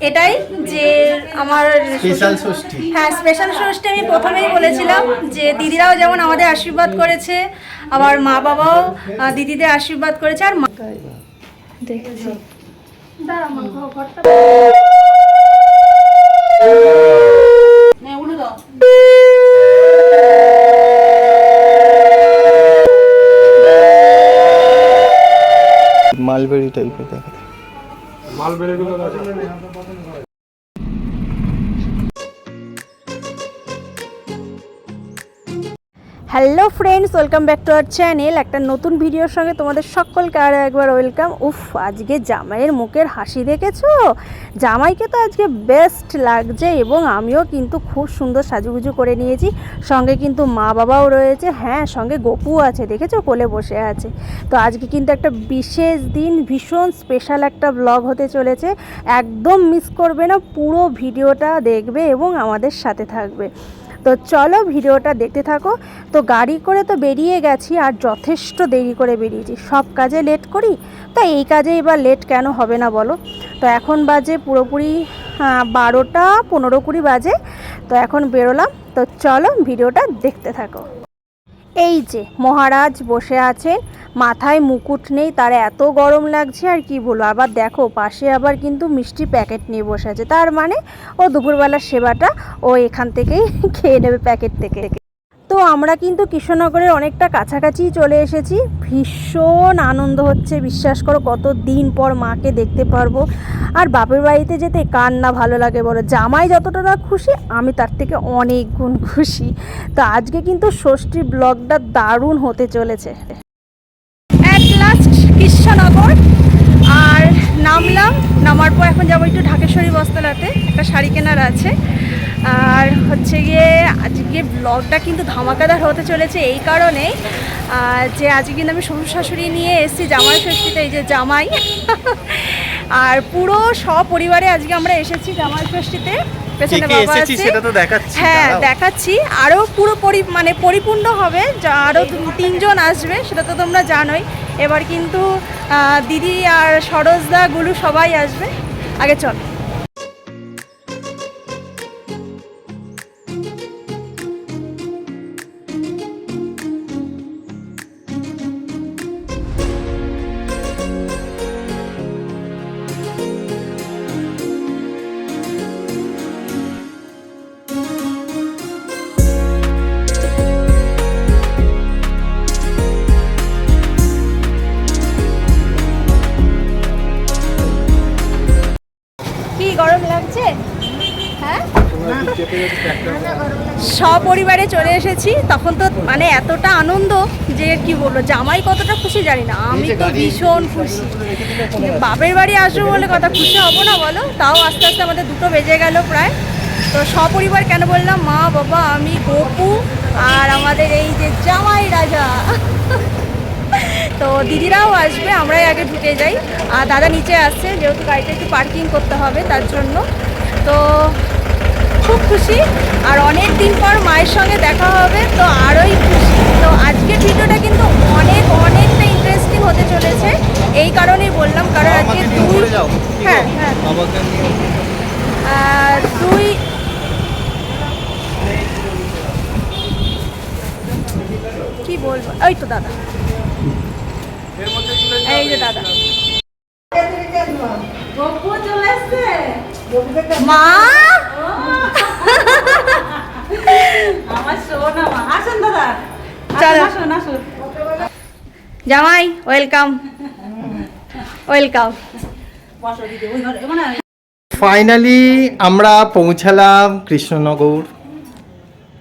এটাই যে আমার স্পেশাল ষষ্ঠী। হ্যাঁ স্পেশাল ষষ্ঠী আমি প্রথমেই বলেছিলাম যে দিদিরাও যেমন আমাদের আশীর্বাদ করেছে আবার মা বাবাও দিদিদের আশীর্বাদ করেছে আর মা দেখেছি। দাঁড়া মা, ঘর- ঘরটা বেড়ে টাইপের hello friends, welcome back to our channel. একটা নতুন ভিডিওর সঙ্গে তোমাদের সকলকে আরও একবার ওয়েলকাম। উফ, আজকে জামাইয়ের মুখের হাসি দেখেছ? জামাইকে তো আজকে বেস্ট লাগছে এবং আমিও কিন্তু খুব সুন্দর সাজুগুজু করে নিয়েছি। সঙ্গে কিন্তু মা বাবাও রয়েছে। হ্যাঁ সঙ্গে গপু আছে, দেখেছ? কোলে বসে আছে। তো আজকে কিন্তু একটা বিশেষ দিন, ভীষণ স্পেশাল একটা ব্লগ হতে চলেছে। একদম মিস করবে না, পুরো ভিডিওটা দেখবে এবং আমাদের সাথে থাকবে। তো চলো ভিডিওটা দেখতে থাকো। তো গাড়ি করে তো বেরিয়ে গেছি আর যথেষ্ট দেরি করে বেরিয়েছি। সব কাজে লেট করি, তো এই কাজে এবার লেট কেন হবে না বলো? তো এখন বাজে পুরোপুরি বারোটা পনেরো কুড়ি বাজে। তো এখন বেরোলাম। তো চলো ভিডিওটা দেখতে থাকো। এই যে মহারাজ বসে আছেন। মাথায় মুকুট নেই, তার এত গরম লাগছে, আর কি বলব? আবার দেখো, পাশে আবার কিন্তু মিষ্টি প্যাকেট নিয়ে বসে আছে। তার মানে ও দুপুরবেলার সেবাটা ও এখান থেকেই খেয়ে নেবে প্যাকেট থেকে। তো আমরা কিন্তু কৃষ্ণনগরের অনেকটা কাছাকাছি চলে এসেছি। ভীষণ আনন্দ হচ্ছে, বিশ্বাস করো, কত দিন পর মাকে দেখতে পারব। আর বাপের বাড়িতে যেতে কার না ভালো লাগে বলো? জামাই যতটা না খুশি, আমি তার থেকে অনেক গুণ খুশি। তো আজকে কিন্তু ষষ্ঠী ব্লগটা দারুণ হতে চলেছে। কৃষ্ণনগর। আর নামলাম নামার পর এখন যাব একটু ঢাকেশ্বরী বস্ত্রালয়তে একটা শাড়ি কেনার আছে। আর হচ্ছে গিয়ে আজকে ব্লগটা কিন্তু ধামাকাদার হতে চলেছে এই কারণে যে আজকে কিন্তু আমি শ্বশুর শাশুড়ি নিয়ে এসেছি জামাই ষষ্ঠীতে এই যে জামাই। আর পুরো সপরিবারে আজকে আমরা এসেছি জামাই ষষ্ঠীতে। পেছনে বাবা আছে। হ্যাঁ দেখাচ্ছি। আরও পুরো পরি মানে পরিপূর্ণ হবে যা আরও তিনজন আসবে সেটা তো তোমরা জানোই। এবার কিন্তু দিদি আর সরোজদা গুলু সবাই আসবে। আগে চল। সপরিবারে চলে এসেছি তখন তো মানে এতটা আনন্দ যে কি বলব জামাই কতটা খুশি জানি না আমি তো ভীষণ খুশি। বাপের বাড়ি আসব বলে কথা খুশি হব না বলো তাও আস্তে আস্তে আমাদের দুটো বেজে গেল প্রায়। তো সপরিবার কেন বললাম মা বাবা আমি গপু আর আমাদের এই যে জামাই রাজা। তো দিদিরাও আসবে আমরাই আগে ঢুকে যাই। আর দাদা নিচে আসছে যেহেতু গাড়িটা একটু পার্কিং করতে হবে তার জন্য। তো খুব খুশি আর অনেক দিন পর মায়ের সঙ্গে দেখা হবে তো আরোই খুশি। তো আজকের ভিডিওটা কিন্তু অনেক অনেকটা ইন্টারেস্টিং হতে চলেছে। এই কারণেই বললাম কারণ আজকে দুই হ্যাঁ হ্যাঁ। দুই কি বলব? ওই তো দাদা। এই যে দাদা। মা আমার সোনা মা আসুন দাদা চলো। আসুন আসুন জামাই ওয়েলকাম। ওয়েলকাম। ফাইনালি আমরা পৌঁছালাম কৃষ্ণনগর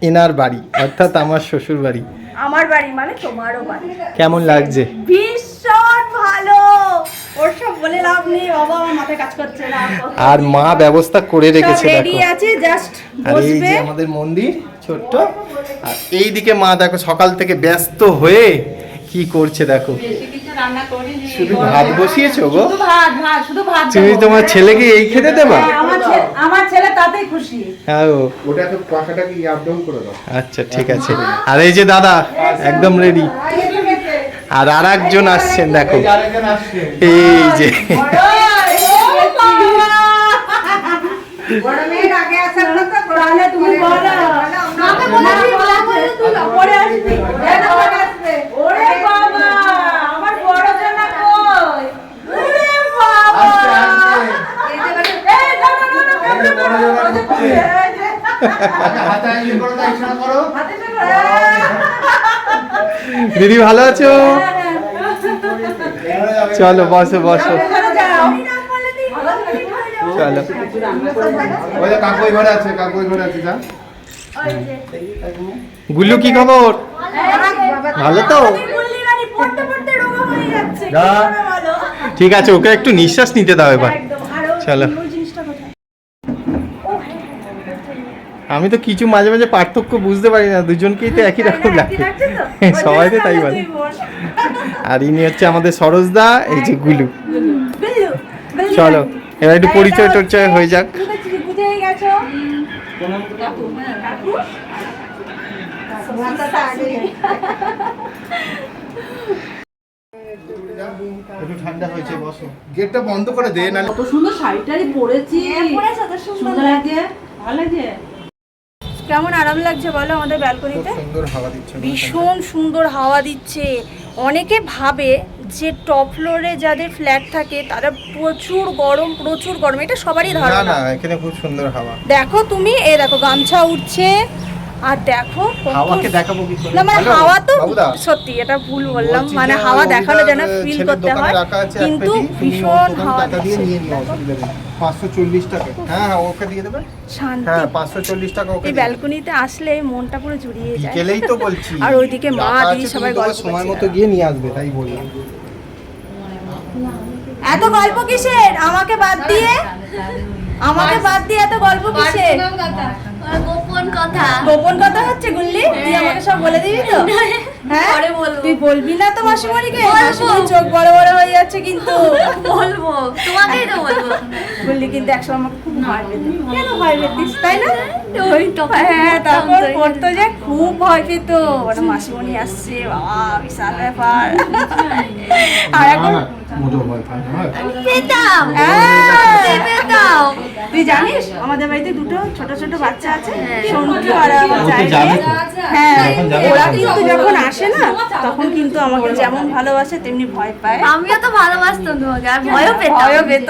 এনার বাড়ি অর্থাৎ আমার শ্বশুর বাড়ি। আমার বাড়ি মানে তোমারও বাড়ি। কেমন লাগছে? ভীষণ ভালো। ওর সব বলে লাভ নেই বাবা আমার মাথায় কাজ করছে না। আর মা ব্যবস্থা করে রেখেছে রেডি আছে জাস্ট বসবে। আমাদের মন্দির ছোট্ট। আর এই দিকে মা দেখো সকাল থেকে ব্যস্ত হয়ে কি করছে দেখো। শুধু ভাত বসিয়েছো গো? শুধু ভাত ভাত শুধু ভাত তুমি দেবো। তোমার ছেলেকে এই খেতে দেবা? হ্যাঁ, আমার ছেলে তাতেই খুশি। হ্যাঁ ও। ওটা তো পাখাটাকে ইয়াপ ডাউন করে দাও। আচ্ছা ঠিক আছে। আর এই যে দাদা একদম রেডি আর আর একজন আসছেন দেখো। এই যে। বড় মেয়ের আগে আসার কথা তুমি বলো মাকে বলেছি বলে তুই পরে আসবি পরে আসবে ওরে বাবা আমার বড় জানা কই ওরে বাবা এই যে বলে এই না না না না এই যে বড় জানা ঢুকছে। এই যে, হাতে ইয়ে করো তো ইশারা করো হাতে ধরো, দিদি ভালো আছো? চলো বসো বসো। চলো। ওই যে কাকু ওই ঘরে আছে কাকু ঘরে আছে যা। গুল্লু কি খবর? ভালো তো? যা। ঠিক আছে ওকে একটু নিঃশ্বাস নিতে দাও এবার। চলো। আমি তো কিছু মাঝে মাঝে পার্থক্য বুঝতে পারি না দুজনকেই তো একই রকম লাগে। সবাই তো তাই বলে। আর ইনি হচ্ছে আমাদের সরোজদা এই যে গুলু। চলো এবার একটু পরিচয় টরিচয় হয়ে যাক। একটু ঠান্ডা হয়েছে বসো। গেটটা বন্ধ করে দে না কত সুন্দর শাড়িটারি পরেছি। সুন্দর লাগছে ভালো লাগছে কেমন আরাম লাগছে বলো আমাদের ব্যালকনিতে? দিচ্ছে ভীষণ সুন্দর হাওয়া দিচ্ছে। অনেকে ভাবে যে টপ ফ্লোরে যাদের ফ্ল্যাট থাকে তারা প্রচুর গরম প্রচুর গরম এটা সবারই ধারণা। না এখানে খুব সুন্দর হাওয়া। দেখো তুমি এই দেখো গামছা উঠছে আর দেখো হাওয়াকে দেখাবো কি করে? না মানে হাওয়া তো সত্যি এটা ভুল বললাম মানে হাওয়া দেখানো যেন ফিল করতে হয়। কিন্তু ভীষণ হাওয়া দিয়ে দিচ্ছে। নিয়ে নিও অসুবিধা নেই পাঁচশো চল্লিশ টাকা। হ্যাঁ হ্যাঁ ওকে দিয়ে দেবে শান্তি। হ্যাঁ পাঁচশো চল্লিশ টাকা ওকে এই ব্যালকনিতে আসলে মনটা পুরো জুড়িয়ে যায়। বিকেলেই তো বলছি। আর ওইদিকে মা, দিদি সবাই গল্প সময় মতো গিয়ে নিয়ে আসবে তাই বললাম। এত গল্প কিসের? আমাকে বাদ দিয়ে? আমাকে বাদ দিয়ে এত গল্প কিসের? গোপন কথা। গোপন কথা হচ্ছে গুল্লি? তুই আমাকে সব বলে দিবি তো? পরে বলব। তুই বলবি না তো মাসিমণিকে? বলব। চোখ বড় বড় হয়ে যাচ্ছে কিন্তু। বলব। তোমাকেই তো বলব। বললি কিন্তু একসময় আমাকে খুব ভয় পেত। কেন ভয় পেতিস তাই না? ওই হ্যাঁ তারপর পড়তো যে খুব ভয় পেত। মানে মাসিমণি আসছে বাবা বিশাল ব্যাপার। আর এখন মোটো ভয় পায় না হ্যাঁ। পেতাম হ্যাঁ। পেতাম তুই জানিস আমাদের বাড়িতে দুটো ছোট ছোট বাচ্চা আছে হ্যাঁ। সন্টু আর। হ্যাঁ ওরা কিন্তু যখন আসে না তখন কিন্তু আমাকে যেমন ভালোবাসে তেমনি ভয় পায় আমিও তো ভালোবাসতাম তোমাকে আর ভয়ও পেতাম ভয়ও পেত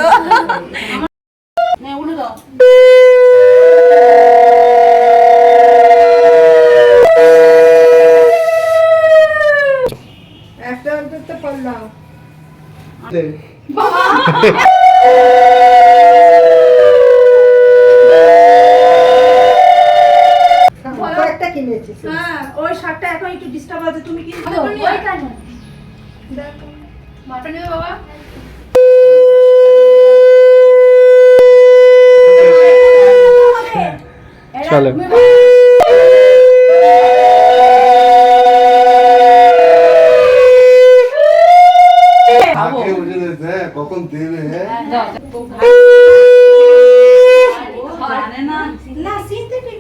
হ্যাঁ ওই শার্টটা এখন একটু ডিস্টার্ব আছে তুমি কি চলো। বুঝে দেবে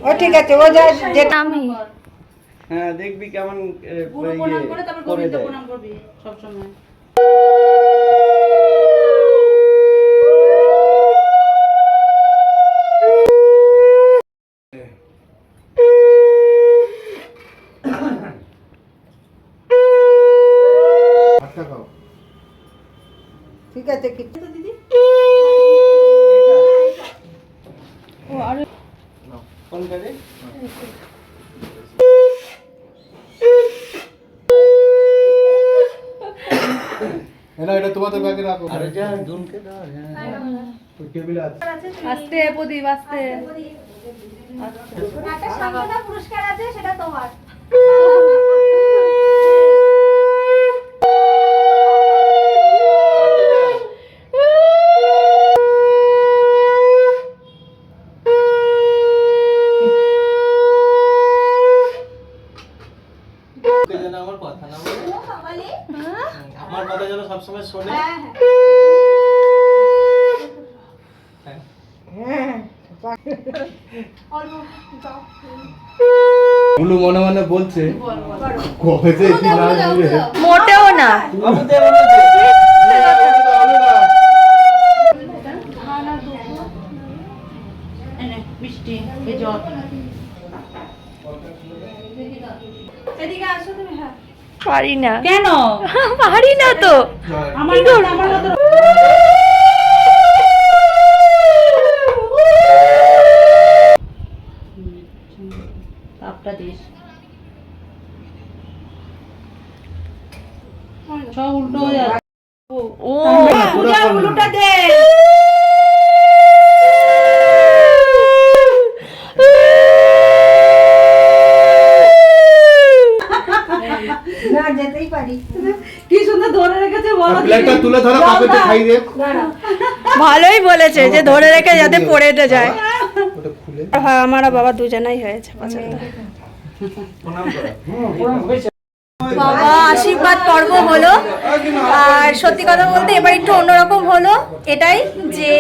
ও ঠিক আছে ও যা যেটা আমি। হ্যাঁ দেখবি কেমন প্রণাম করে তারপর গোবিন্দ প্রণাম করবি সবসময়। ভাতটা কোনটা রে এ না, এটা তোমাদের ব্যাগে রাখো। আরে যা দুনকে দাও হ্যাঁ। ওই টেবিলে আছে। আস্তে প্রদীপ আস্তে। পুরস্কার আছে সেটা তোমার ওকে যেন আমার কথা না বলে আমার কথা যেন সবসময় শোনে? গুলু মনে মনে বলছে কবে যে কি মোটেও না। পারি না কেন? পারি না তো। আমার তাপটা দিস। সব উল্টো হয়ে যাচ্ছে ও পূজা উল্টোটা দে না যেতেই পারি। কি সুন্দর ধরে রেখেছে বলো প্লেটটা তুলে ধরো খাই দে। ভালোই বলেছে যে ধরে রেখে যাতে পড়ে না যায়। ওটা খুলে। হ্যাঁ আমার বাবা দুজনাই হয়েছে পছন্দ। বাবা আশীর্বাদ পর্ব হলো। আর সত্যি কথা বলতে এবার একটু অন্যরকম হলো এটাই যে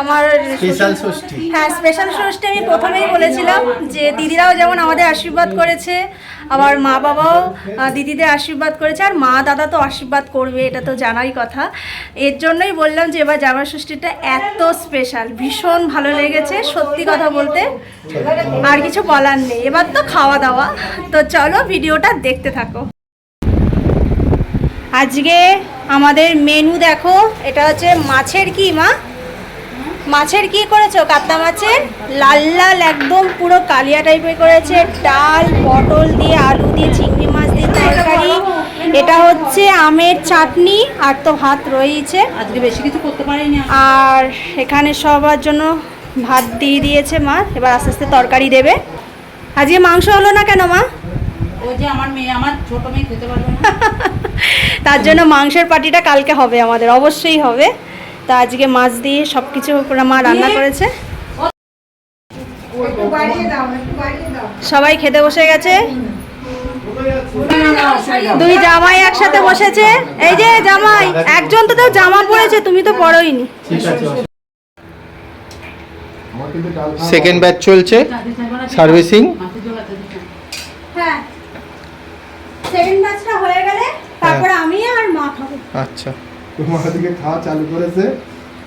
আমার স্পেশাল ষষ্ঠী। হ্যাঁ স্পেশাল ষষ্ঠী আমি প্রথমেই বলেছিলাম যে দিদিরাও যেমন আমাদের আশীর্বাদ করেছে আবার মা বাবাও দিদিদের আশীর্বাদ করেছে আর মা দাদা তো আশীর্বাদ করবে এটা তো জানাই কথা। এর জন্যই বললাম যে এবার জামা ষষ্ঠীটা এত স্পেশাল ভীষণ ভালো লেগেছে সত্যি কথা বলতে। আর কিছু বলার নেই এবার তো খাওয়া দাওয়া। তো চলো ভিডিওটা দেখতে থাকো। আজকে আমাদের মেনু দেখো এটা হচ্ছে মাছের কি মা? মাছের কি করেছ? কাতলা মাছের? লাল লাল একদম পুরো কালিয়া টাইপের করেছে। ডাল পটল দিয়ে আলু দিয়ে চিংড়ি মাছ দিয়ে তরকারি। এটা হচ্ছে আমের চাটনি আর তো ভাত রয়েছে আজকে বেশি কিছু করতে পারিনি আর এখানে সবার জন্য ভাত দিয়ে দিয়েছে মা। এবার আস্তে আস্তে তরকারি দেবে। আজকে মাংস হলো না কেন মা? ওই যে আমার মেয়ে আমার ছোট মেয়ে খেতে পারবে না। তার জন্য মাংসের পাটিটা কালকে হবে আমাদের অবশ্যই হবে। তা আজকে মাছ দিয়ে সব কিছু মা রান্না করেছে। সবাই খেতে বসে গেছে? দুই জামাই একসাথে বসেছে? এই যে জামাই একজন তো তাও জামা পরেছে তুমি তো পরোইনি। ঠিক সেকেন্ড ব্যাচ চলছে। সার্ভিসিং মাছের ঝোল আছে দিতে। হ্যাঁ সেকেন্ড ব্যাচটা হয়ে গেলে তারপরে আমি আর মা খাব। আচ্ছা। তোমার দিকে খাওয়া চালু করেছে।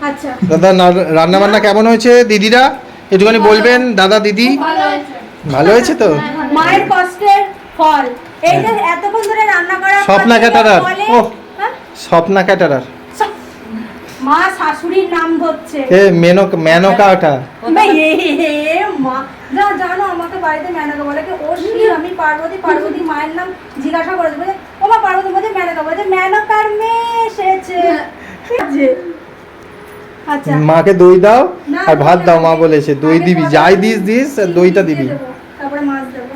আচ্ছা। দাদা রান্না বান্না কেমন হয়েছে? দিদিরা একটুখানি বলবেন দাদা দিদি? ভালো হয়েছে। তো? মায়ের কষ্টের ফল। এই যে এতক্ষণ ধরে রান্না পর স্বপ্না ক্যাটারার। ও হ্যাঁ? স্বপ্না ক্যাটারার। মা শাশুড়ির নাম ধরছে। এ মেনক মেনকা ওটা। মা। যা জানো আমাকে বাড়িতে মেনকা বলে কি ও শ্রী আমি পার্বতী পার্বতী মায়ের নাম জিজ্ঞাসা করেছে। বলে ও মা পার্বতী বলছে মেনকা বলছে মেনকার মেয়ে এসেছে। আছে। আচ্ছা। মাকে দই দাও আর ভাত দাও মা বলেছে দই দিবি যাই দিস দিস দইটা দিবি। তারপরে মাছ দেবো।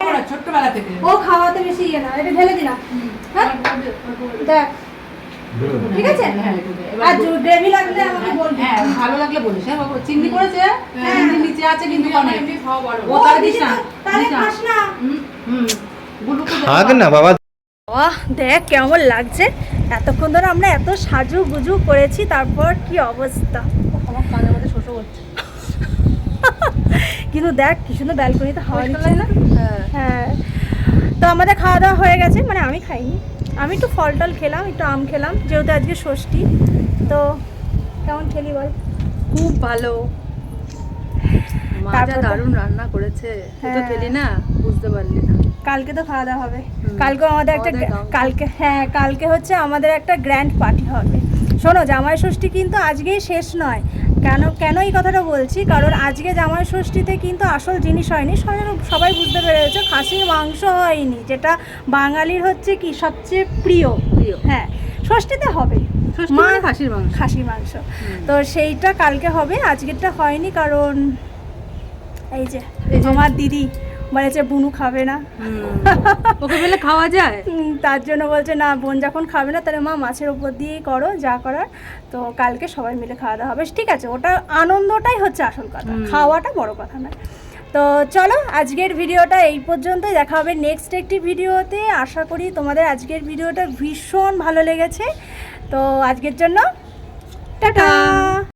ওরা ছোট্টবেলা থেকে। ও খাওয়াতে বেশি ইয়ে না এটা ঢেলে দিলাম হ্যাঁ? দেখ। ঠিক আছে? হ্যাঁ, আর গ্রেভি লাগলে আমাকে বলবি হ্যাঁ ভালো লাগলে বলিস। হ্যাঁ বাবু চিংড়ি করেছে? চিংড়ি নিচে আছে কিন্তু অনেক ও ও তাহলে দিদি দিস না। তাহলে খাস না। হুম, বাবা। না বাবা। বাহ দেখ কেমন লাগছে। এতক্ষণ ধরে আমরা এত সাজু গুজু করেছি তারপর কি অবস্থা? আমার কানের মধ্যে শোষো হচ্ছে। কিন্তু দেখ কি সুন্দর ব্যালকনিতে হাওয়া দিচ্ছে। না হ্যাঁ। তো আমাদের খাওয়া দাওয়া হয়ে গেছে মানে আমি খাইনি। আমি একটু ফল টল খেলাম একটু আম খেলাম যেহেতু আজকে ষষ্ঠী তো কেমন খেলি বল? খুব ভালো। মা যা তারপর তো- দারুণ রান্না করেছে। তো হ্যাঁ। খেলি না? বুঝতে পারলি না। কালকে তো খাওয়া দাওয়া হবে। কালকে আমাদের একটা কালকে হ্যাঁ কালকে হচ্ছে আমাদের একটা গ্র্যান্ড পার্টি হবে। শোনো জামাই ষষ্ঠী কিন্তু আজকেই শেষ নয়। কেন কেন এই কথাটা বলছি? কারণ আজকে জামাই ষষ্ঠীতে কিন্তু আসল জিনিস হয়নি। সবাই সবাই বুঝতে পেরেছে খাসির মাংস হয়নি যেটা বাঙালির হচ্ছে কি সবচেয়ে প্রিয়। প্রিয়। হ্যাঁ ষষ্ঠীতে হবে। মা মানে খাসির মাংস। খাসির মাংস। তো সেইটা কালকে হবে আজকেরটা হয়নি কারণ এই যে এই যে- আমার দিদি বলেছে বুনু খাবে না। ওকে পেলে খাওয়া যায়? তার জন্য বলছে না বোন যখন খাবে না তাহলে মা মাছের উপর দিয়েই করো যা করার। তো কালকে সবাই মিলে খাওয়া দাওয়া হবে। ঠিক আছে ওটা আনন্দটাই হচ্ছে আসল কথা। খাওয়াটা বড় কথা নয় তো চলো আজকের ভিডিওটা এই পর্যন্তই। দেখা হবে নেক্সট একটি ভিডিওতে। আশা করি তোমাদের আজকের ভিডিওটা ভীষণ ভালো লেগেছে। তো আজকের জন্য টাটা!